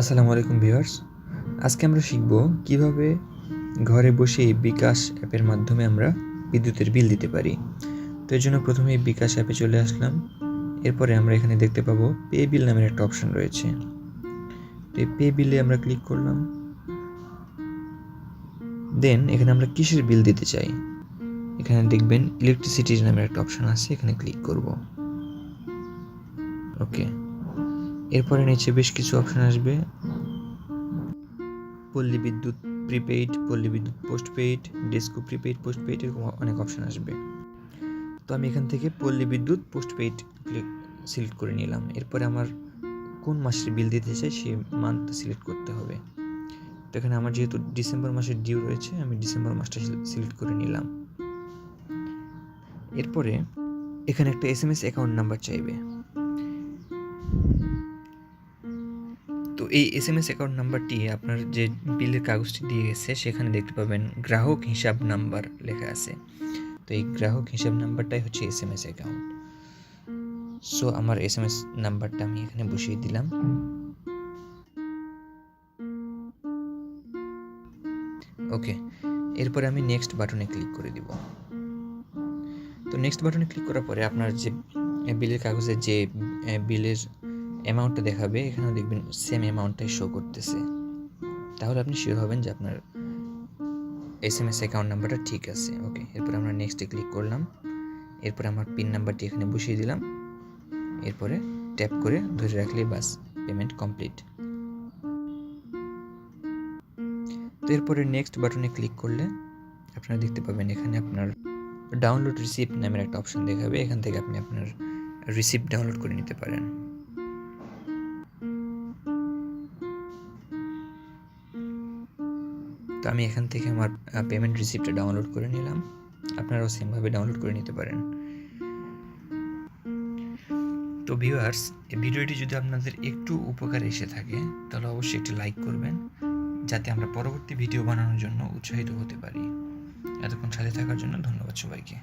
আসসালামু আলাইকুম ভিউয়ার্স। আজকে আমরা শিখব কীভাবে ঘরে বসে বিকাশ অ্যাপের মাধ্যমে আমরা বিদ্যুতের বিল দিতে পারি। তো এর জন্য প্রথমে বিকাশ অ্যাপে চলে আসলাম। এরপরে আমরা এখানে দেখতে পাবো পে বিল নামের একটা অপশন রয়েছে। তো এই পে বিলে আমরা ক্লিক করলাম। দেন এখানে আমরা কিসের বিল দিতে চাই? এখানে দেখবেন ইলেকট্রিসিটির নামের একটা অপশন আছে, এখানে ক্লিক করব। ওকে। এরপরে নিচে বেশ কিছু অপশন আসবে। পল্লী বিদ্যুৎ প্রিপেইড পল্লী বিদ্যুৎ পোস্টপেইড ডেস্কো প্রিপেইড পোস্টপেইড এরকম অনেক অপশন আসবে। তো আমি এখান থেকে পল্লী বিদ্যুৎ পোস্টপেইড ক্লিক সিলেক্ট করে নিলাম। এরপরে আমার কোন মাসের বিল দিতে চাই সেই মান্থ সিলেক্ট করতে হবে। তো এখানে আমার যেহেতু ডিসেম্বর মাসের ডিউ রয়েছে, আমি ডিসেম্বর মাসটা সিলেক্ট করে নিলাম। এরপরে এখানে একটা S M S account number চাইবে। তো এই এস এম এস অ্যাকাউন্ট নাম্বারটি আপনার যে বিলের কাগজটি দিয়ে গেছে, সেখানে দেখতে পাবেন গ্রাহক হিসাব নাম্বার লেখা আছে। তো এই গ্রাহক হিসাব নাম্বারটাই হচ্ছে S M S account so আমার এস এম এস নাম্বারটা আমি এখানে বসিয়ে দিলাম। ওকে এরপরে আমি নেক্সট বাটনে ক্লিক করে দিব। তো নেক্সট বাটনে ক্লিক করার পরে আপনার যে বিলের কাগজের যে বিলের অ্যামাউন্টটা দেখাবে, এখানেও দেখবেন সেম অ্যামাউন্টটাই শো করতেছে। তাহলে আপনি শিওর হবেন যে আপনার এস এম এস অ্যাকাউন্ট নাম্বারটা ঠিক আছে ওকে এরপর আমরা নেক্সটে ক্লিক করলাম। এরপরে আমার পিন নাম্বারটি এখানে বসিয়ে দিলাম। এরপরে ট্যাপ করে ধরে রাখলে বাস পেমেন্ট কমপ্লিট তো এরপরে নেক্সট বাটনে ক্লিক করলে আপনারা দেখতে পাবেন এখানে আপনার ডাউনলোড রিসিপ্ট নামের একটা অপশন দেখাবে। এখান থেকে আপনি আপনার রিসিপ্ট ডাউনলোড করে নিতে পারেন। তো আমি এখান থেকে আমার পেমেন্ট রিসিপ্টটা ডাউনলোড করে নিলাম। আপনারাও সেমভাবে ডাউনলোড করে নিতে পারেন। তো ভিউয়ার্স এই ভিডিওটি যদি আপনাদের একটু উপকার এসে থাকে, তাহলে অবশ্যই একটি লাইক করবেন, যাতে আমরা পরবর্তী ভিডিও বানানোর জন্য উৎসাহিত হতে পারি। এতক্ষণ সাথে থাকার জন্য ধন্যবাদ সবাইকে।